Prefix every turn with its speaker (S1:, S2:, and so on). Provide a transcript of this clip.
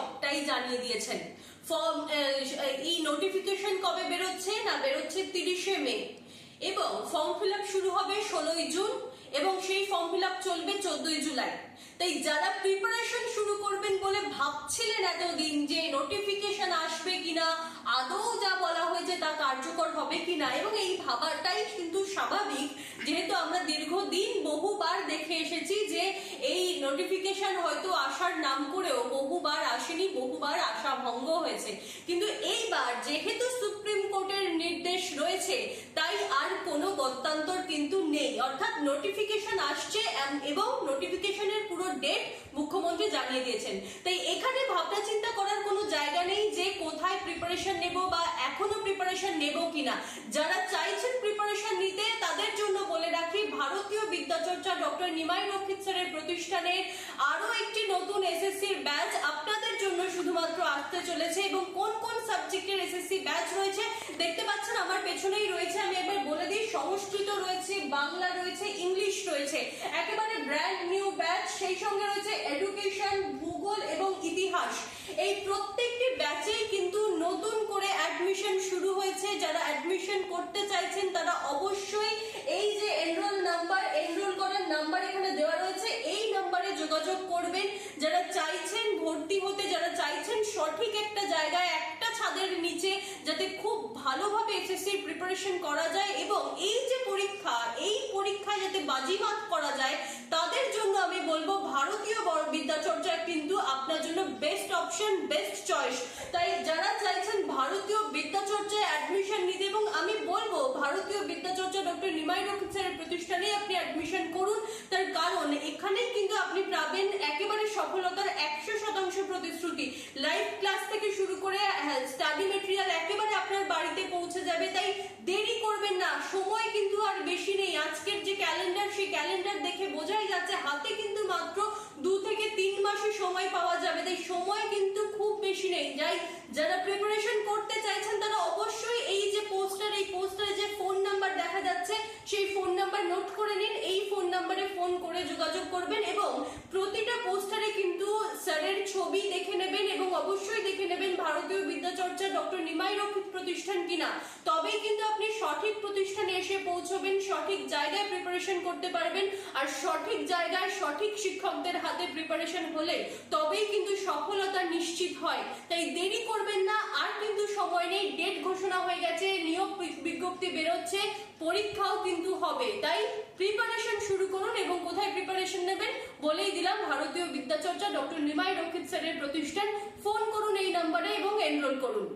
S1: সবটাই জানিয়ে দিয়েছেন। ফর্ম এই নোটিফিকেশন কবে বেরোচ্ছে না বেরোচ্ছে তিরিশে মে। এবং ফর্ম ফিল শুরু হবে ষোলোই জুন এবং সেই ফর্ম ফিল চলবে চোদ্দই জুলাই। তাই যারা প্রিপারেশন শুরু করবেন বলে ভাবছিলেন এতদিন যে নোটিফিকেশন আসবে কিনা, আদৌ যা বলা হয়েছে তা কার্যকর হবে কিনা, এবং এই ভাবাটাই কিন্তু স্বাভাবিক, যেহেতু আমরা দীর্ঘদিন বহুবার দেখে এসেছি যে এই নোটিফিকেশন হয়তো আসার নাম করেও বহুবার আসেনি, বহুবার আশা ভঙ্গ হয়েছে। কিন্তু এইবার যেহেতু সুপ্রিম কোর্টের নির্দেশ রয়েছে, তাই আর কোনো গত্যান্তর কিন্তু নেই। অর্থাৎ নোটিফিকেশন আসছে এবং নোটিফিকেশনের পুরো ডেট মুখ্যমন্ত্রী জানিয়ে দিয়েছেন। তাই এখানে ভাবনা চিন্তা করার কোনো জায়গা নেই যে কোথায় প্রিপারেশন নেব বা এখনও প্রিপারেশন নেব কিনা। যারা চাইছেন প্রিপারেশন নিতে তাদের জন্য বলে রাখি ভারতীয় বিদ্যাচর্চা ডক্টর নিমাই রক্ষিত স্যারের প্রতিষ্ঠানে আরও একটি নতুন এসএসসির ব্যাচ আপনাদের জন্য শুধুমাত্র আসতে চলেছে এবং কোন কোন সাবজেক্টের এসএসসি ব্যাচ রয়েছে দেখতে পাচ্ছেন আমার পেছনেই রয়েছে, আমি একবার বলে দিই, সংস্কৃত রয়েছে, বাংলা রয়েছে, ইংলিশ রয়েছে। একেবারে ব্র্যান্ড নিউ ব্যাচ সেই সঙ্গে রয়েছে এডুকেশন ভূগোল এবং ইতিহাস। এই প্রত্যেকটি ব্যাচেই কিন্তু নতুন করে অ্যাডমিশন শুরু হয়েছে। যারা অ্যাডমিশন করতে চাইছেন, তারা অবশ্যই এই যে এনরোল নাম্বার এনরোল করার নাম্বার এখানে দেওয়া রয়েছে এই নাম্বারে যোগাযোগ করবেন। যারা চাইছেন ভর্তি হতে, যারা চাইছেন সঠিক একটা জায়গায় একটা ছাদের নিচে যাতে খুব ভালোভাবে এসএসসি প্রিপারেশন করা যায় এবং এই যে পরীক্ষা, এই পরীক্ষায় যাতে বাজিমাত করা যায়, তাদের জন্য আমি বলব ভারতীয় বড় বিদ্যাচর্চা কিন্তু আপনার জন্য বেস্ট অপশন বেস্ট চয়েস তাই যারা চাইছেন ভারতীয় বিদ্যাচর্চায় অ্যাডমিশন নিতে এবং আমি বলব ভারতীয় বিদ্যাচর্চা ডক্টর নিমাই রক্ষিত স্যারের প্রতিষ্ঠানে আপনি অ্যাডমিশন করুন তার কারণ এখানেই কিন্তু আপনি পাবেন একেবারে সফলতার একশো শতাংশ প্রতিশ্রুতি। লাইভ ক্লাস থেকে শুরু করে স্টাডি মেটেরিয়াল একেবারে আপনার বাড়িতে পৌঁছে যাবে, তাই দেরি করবেন না। সময় কিন্তু আর বেশি নেই। আজকের যে ক্যালেন্ডার সেই ক্যালেন্ডার দেখে বোঝাই যাচ্ছে, হাতে কিন্তু মাত্র দু থেকে তিন মাসের সময় পাওয়া যাবে তাই সময় কিন্তু খুব বেশি নেই যাই যারা প্রিপারেশন করতে চাইছেন তারা অবশ্যই এই যে পোস্টার এই পোস্টারে যে ফোন নাম্বার দেখা যাচ্ছে সেই ফোন নাম্বার নোট করে নিন, এই ফোন নাম্বারে ফোন করে যোগাযোগ করবেন এবং প্রতিটা পোস্টারে কিন্তু স্যারের ছবি দেখে নেবেন এবং অবশ্যই দেখে নেবেন ভারতীয় বিদ্যাচর্চা ডক্টর নিমাই রক্ষিত প্রতিষ্ঠান কিনা। তবেই কিন্তু আপনি সঠিক প্রতিষ্ঠানে এসে পৌঁছবেন, সঠিক জায়গায় প্রিপারেশন করতে পারবেন আর সঠিক জায়গায় সঠিক শিক্ষকদের হাতে প্রিপারেশন হলে তবেই কিন্তু সফলতা নিশ্চিত হয়। তাই দেরি করবেন না আর কিন্তু সময় নেই ডেট ঘোষণা হয়ে গেছে, নিয়োগ বিজ্ঞপ্তি বেরোচ্ছে, পরীক্ষাও কিন্তু হবে। তাই প্রিপারেশন শুরু করুন এবং কোথায় প্রিপারেশন নেবেন বলেই দিলাম ভারতীয় বিদ্যাচর্চা ডক্টর নিমাই রক্ষিত স্যারের প্রতিষ্ঠান। ফোন করুন এই নাম্বারে এবং এনরোল করুন।